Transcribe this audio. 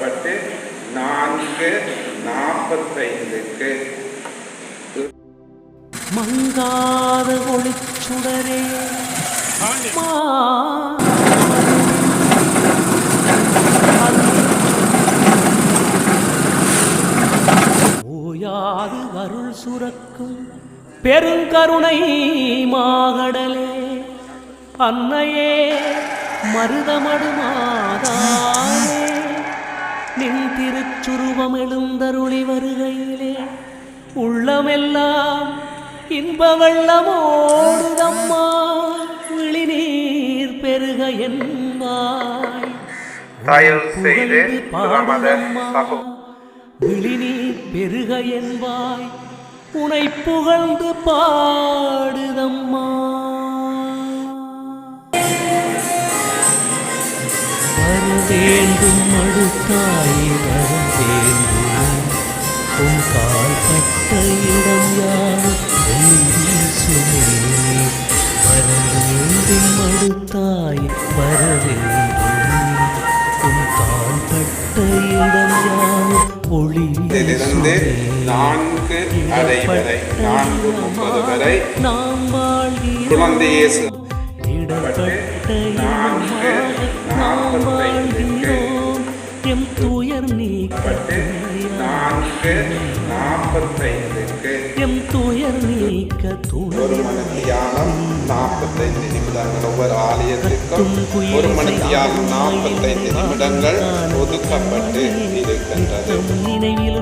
பட்டு நான்கு நாற்பத்தைந்துக்கு. மங்காத ஒளிச்சுடரே மா. ஓயாது அருள் சுரக்கும் பெருங்கருணை மாகடலே அன்னையே திருச்சுருவம் எழுந்தருளி வருகையிலே உள்ளமெல்லாம் இன்ப வெள்ளமோடுதம்மா விழிநீர் பெருக என்பாய். விழிநீர் பெருக என்பாய். உனை புகழ்ந்து பாடுதம்மா வேண்டும் அடுத்தாய் வர வேண்டும் உன் கால் பட்ட இடம் யாரும் வர வேண்டும் அடுத்தாய் வர வேண்டும் உன் கால் பட்ட இடம் யாரும் ஒளி நான்கு அரை வரை நான்கு முப்பது வரை நாம் வாழ்கிறோம். குழந்தை இயேசு இடப்பட்ட நாம் வாழ்கிறோம் எம் துயர் நீக்க நாற்பத்தைந்துக்கு எம் துயர் நீக்க ஒரு துணை மணி தியானம் நாற்பத்தைந்து நிமிடங்கள் ஒவ்வொரு ஆலயத்திற்கும் ஒரு மணி தியானம் நாற்பத்தைந்து நிமிடங்கள் ஒதுக்கப்பட்டு இருக்கின்றது நினைவிலும்